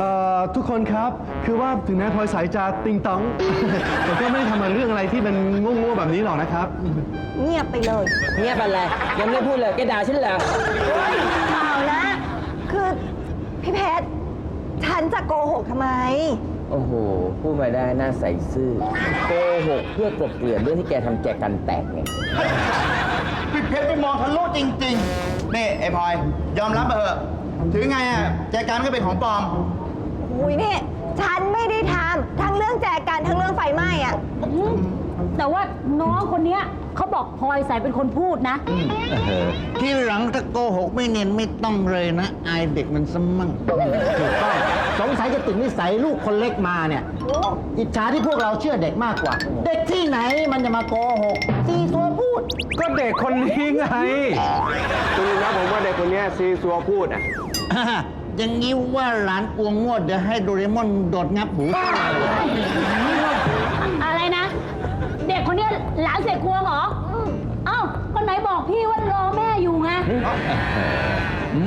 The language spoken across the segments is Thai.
เอ่อทุกคนครับคือว่าถึงแม้พลอยสายจะติงตอง แต่ก็ไม่ได้ทำมาเรื่องอะไรที่มันโง่ๆแบบนี้หรอกนะครับ เงียบไปเลยเงียบอะไรยังไม่พูดเลยแกด่าฉันเหรอเปล่านะ คือพี่เพชรฉันจะโกหกทำไม โอ้โหพูดมาได้น่าใส่ซื่อโกหกเพื่อกลบเกลื่อนเรื่องที่แกทำแจกันแตกไงพี่เพชรไปมองทะลุจริง ๆ นี่ไอ้พลอย ยอมรับไปเถอะ ถือไงอะแจกันก็เป็นของปลอม อุ้ยนี่ฉันไม่ได้ทำทั้งเรื่องแจกันทั้งเรื่องไฟไหม้อะแต่ว่าน้องคนเนี้ยเขาบอกพลอยใสเป็นคนพูดนะ ที่หลังถ้าโกหกไม่เนียนไม่ต้องเลยนะ อายเด็กมันสมั่งถูกต้องสงสัยจะติดนิสัยลูกคนเล็กมาเนี่ย อิจฉาที่พวกเราเชื่อเด็กมากกว่า เด็กที่ไหนมันจะมาโกหกซีตัวพู ด ก็เด็กคนนี้ไง คุณลุงนะผมว่าเด็กคนเนี้ยซีซัวพูดอะ อ่าอย่างนี้ว่าหลานกวงงวดเดี๋ยวให้โดเรมอนโดดงับหูอะไรนะ เด็กคนเนี้ยหลานเสียกวงเหรออืมเอ้าก็ไหนบอกพี่ว่ารอแม่อยู่ไง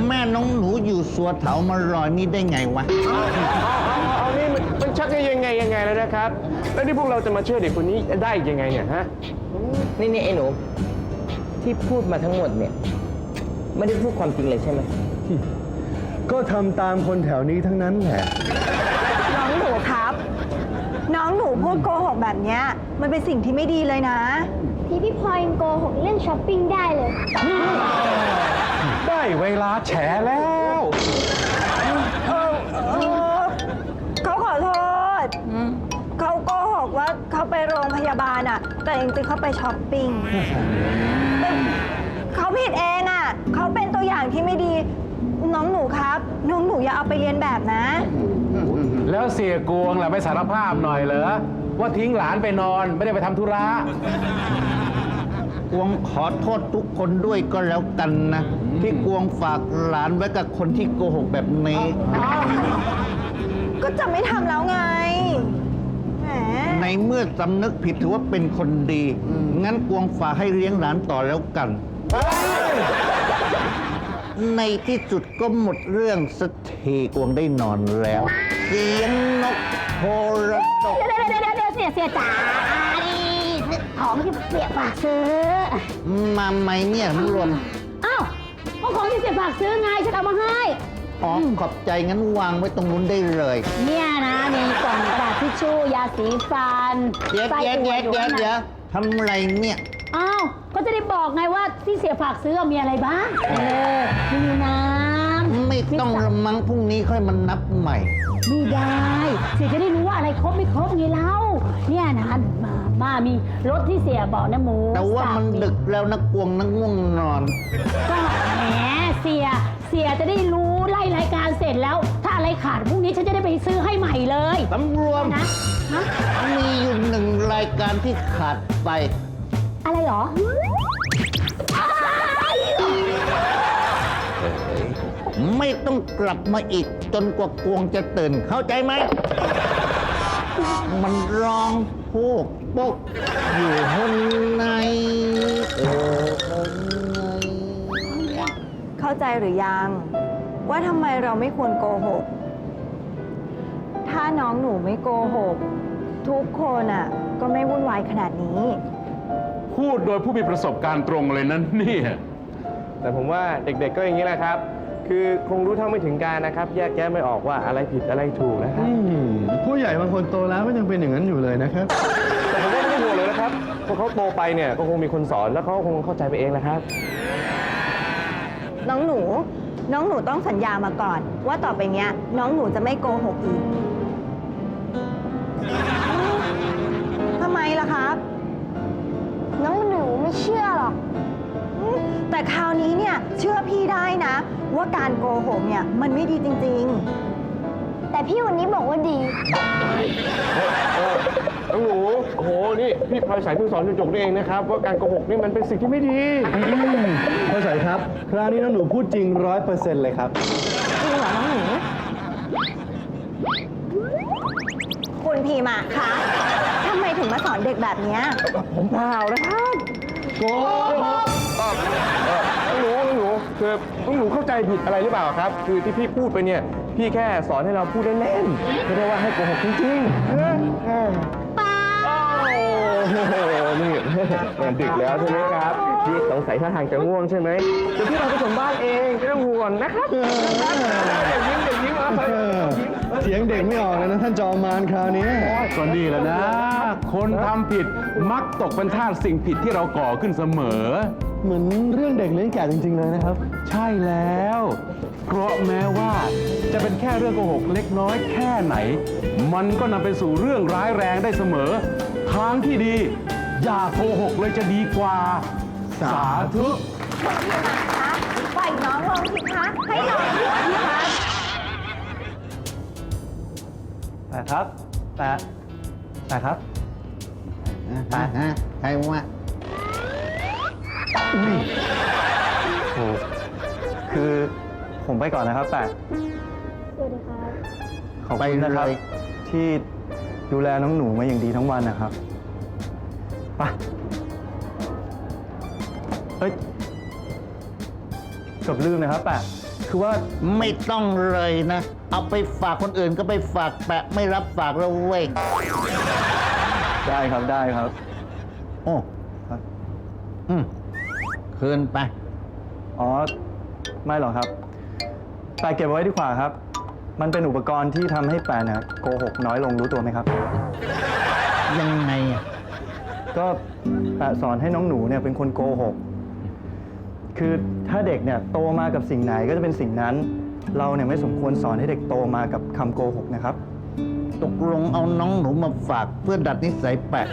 แม่น้องหนูอยู่สัวเถามารอยนี่ได้ไงวะ เอาเอาเอานี่มันมันชักจะยังไงยังไงแล้วนะครับ แล้วนี่พวกเราจะมาเชื่อเด็กคนนี้ได้ยังไงเนี่ยฮะ นี่นี่ไอ้หนู ที่พูดมาทั้งหมดเนี่ย ไม่ได้พูดความจริงเลยใช่ไหมก็ทำตามคนแถวนี้ทั้งนั้นแหละ น้องหนูครับ น้องหนูพูดโกหกแบบเนี้ยมันเป็นสิ่งที่ไม่ดีเลยนะ ที่พี่พลอยยังโกหกเรื่องช้อปปิ้งได้เลย ได้เวลาแฉแล้ว อะแต่จริงๆเขาไปช้อปปิ้งแต่เขาผิดเองอะเขาเป็นตัวอย่างที่ไม่ดี น้องหนูครับ น้องหนูอย่าเอาไปเรียนแบบนะ แล้วเสียกวงล่ะไม่สารภาพหน่อยเหรอว่าทิ้งหลานไปนอนไม่ได้ไปทำธุระกวงขอโทษทุกคนด้วยก็แล้วกันนะ ที่กวงฝากหลานไว้กับคนที่โกหกแบบนี้ ก็จะไม่ทำแล้วไงแหม ในเมื่อสำนึกผิดถือว่าเป็นคนดี งั้นกวงฝากให้เลี้ยงหลานต่อแล้วกัน ในที่สุดก็หมดเรื่องสักทีกวงได้นอนแล้ว เสียงนกโทรดกเดี๋ยวเดี๋ยวเดี๋ยวเดี๋ยวเสียเสียจ๋านี่ของที่เสียฝากซื้อ มาไหมเนี่ยรวมอ้าวก็ของที่เสียฝากซื้อไงฉันเอามาให้ อ๋อขอบใจงั้นวางไว้ตรงนู้นได้เลยเนี่ยนะ มีกล่องกระดาษทิชชู่ยาสีฟันเดี๋ยวไส้เดี๋ยวอั่เดี๋ยวอเดี๋ยวข้างในเดี๋ยวทำอะไรเนี่ยอ้าวก็จะได้บอกไงว่าที่เสียฝากซื้อมีอะไรบ้างเออมีน้ำไม่ต้องระมังพรุ่งนี้ค่อยมานับใหม่ไม่ได้เสียจะได้รู้ว่าอะไรครบไม่ครบไงเล่าเนี่ยนะมามามีรถที่เสียบอกนะหมูแต่ว่ามันสับดึกแล้วนะกวงนะง่วงนอน ก็แหมเสียเสียจะได้รู้ ขาดพรุ่งนี้ฉันจะได้ไปซื้อให้ใหม่เลยสำรวม นะฮะมีอยู่หนึ่งรายการที่ขาดไป อะไรเหรอไม่ต้องกลับมาอีกจนกว่ากวงจะตื่นเข้าใจไหม มันร้องโพกปกอยู่ข้างในโอ้ข้างในเข้าใจหรือยัง ว่าทำไมเราไม่ควรโกหก ถ้าน้องหนูไม่โกหก ทุกคนอะ ก็ไม่วุ่นวายขนาดนี้ พูดโดยผู้มีประสบการณ์ตรงเลยนั้นเนี่ย แต่ผมว่าเด็กๆก็อย่างนี้แหละครับ คือคงรู้เท่าไม่ถึงการนะครับ แยกแยะไม่ออกว่าอะไรผิดอะไรถูกนะครับอืมผู้ใหญ่บางคนโตแล้วก็ยังเป็นอย่างนั้นอยู่เลยนะครับ แต่ผมว่าไม่ต้องห่วงเลยนะครับพอเขาโตไปเนี่ยก็คงมีคนสอนแล้วเขาคงเข้าใจไปเองแหละครับ น้องหนู น้องหนูต้องสัญญามาก่อน ว่าต่อไปเนี้ย น้องหนูจะไม่โกหกอีก ล่ะครับ น้องหนูไม่เชื่อหรอกอืมแต่คราวนี้เนี่ยเชื่อพี่ได้นะ ว่าการโกหกเนี่ยมันไม่ดีจริงๆแต่พี่วันนี้บอกว่าดีน้องหนูโอ้โห นี่ พี่พลอยสายเพิ่งสอนจกๆนี่เองนะครับ ว่าการโกหกนี่มันเป็นสิ่งที่ไม่ดีเข้าใจครับ คราวนี้น้องหนูพูดจริงร้อยเปอร์เซ็นต์เลยครับจริงเหรอน้องหนูคุณพีมาคะทำไมถึงมาสอนเด็กแบบเนี้ยผมเปล่านะครับโกหกน้องหนูน้องหนูคือน้องหนูเข้าใจผิดอะไรหรือเปล่าครับ คือที่พี่พูดไปเนี่ย พี่แค่สอนให้เราพูดเล่นๆไม่ได้ว่าให้โกหกจริงๆเออเออป้าโอ้โหนี่มันดึกแล้วใช่ไหมครับ พี่สงสัยท่าทางจะง่วงใช่ไหมเดี๋ยวพี่เราไปส่งบ้านเองไม่ต้องห่วงนะครับอย่ายิ้มอย่ายิ้มเอาเออเถียงเด็กไม่ออกเลยนะท่านจอมมารคราวนี้ก็ดีแล้วนะ คนทำผิดมักตกเป็นทาสสิ่งผิดที่เราก่อขึ้นเสมอ เหมือนเรื่องเด็กเลี้ยงแกะจริง ๆ เลยนะครับ ใช่แล้ว เพราะแม้ว่าจะเป็นแค่เรื่องโกหกเล็กน้อยแค่ไหน มันก็นำไปสู่เรื่องร้ายแรงได้เสมอ ทางที่ดี อย่าโกหกเลยจะดีกว่า สาธุปล่อยน้องลงสิคะ ให้น้องพูดสิคะแต่ครับแต่แต่ครับอะฮะใครวะโอ้คือผมไปก่อนนะครับแต่สวัสดีครับขอบคุณนะครับ ที่ดูแลน้องหนูมาอย่างดีทั้งวันนะครับ ไป เอ้ยเกับลืมนะครับแปะคือว่าไม่ต้องเลยนะ เอาไปฝากคนอื่นก็ไปฝากแปะไม่รับฝากเราเว้ยได้ครับได้ครับ โอ้ครับอืมคืนไป อ๋อ ไม่หรอกครับแปะเก็บไว้ดีกว่าครับ มันเป็นอุปกรณ์ที่ทำให้แปะเนี่ยโกหกน้อยลงรู้ตัวไหมครับ ยังไงอะก็แปะสอนให้น้องหนูเนี่ยเป็นคนโกหก คือถ้าเด็กเนี่ยโตมากับสิ่งไหนก็จะเป็นสิ่งนั้น เราเนี่ยไม่สมควรสอนให้เด็กโตมากับคำโกหกนะครับ ตกลงเอาน้องหนูมาฝากเพื่อดัดนิสัยแปะ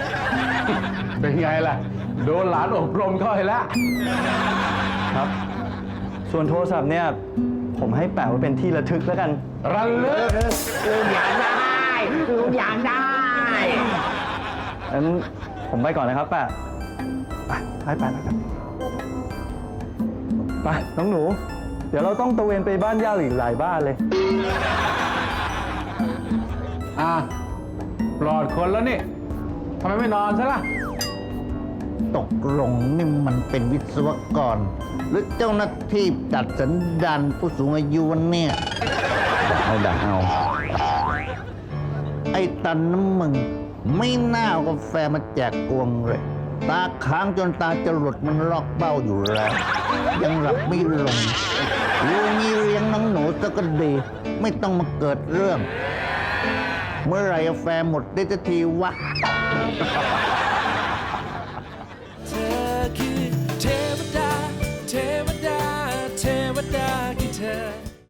เป็นไงล่ะ โดนหลานอบรมเข้าไปแล้ว ครับ ส่วนโทรศัพท์เนี่ยผมให้แปะไว้เป็นที่ระทึกแล้วกัน รันเลิกลุงอยากได้ลุงอยากได้ งั้นผมไปก่อนนะครับแปะไปให้แปะแล้วกัน ไปน้องหนู เดี๋ยวเราต้องตระเวนไปบ้านย่าอีกหลายบ้านเลย อะปลอดคนแล้วนี่ทำไมไม่นอนซะล่ะ ตกลงนี่มันเป็นวิศวกร หรือเจ้าหน้าที่จัดสันดานผู้สูงอายุวันเนี่ยเอาดักเอา ไอ้ตันน้ำมึง ไม่น่าเอากาแฟมาแจกกวงเลย ตาค้างจนตาจะหลุดมันลอกเบ้าอยู่แล้ว ยังหลับไม่ลงรู้มีเลี้ยงน้องหนูซะก็ดี ไม่ต้องมาเกิดเรื่อง เมื่อไหรแฟหมดได้จะทีวะ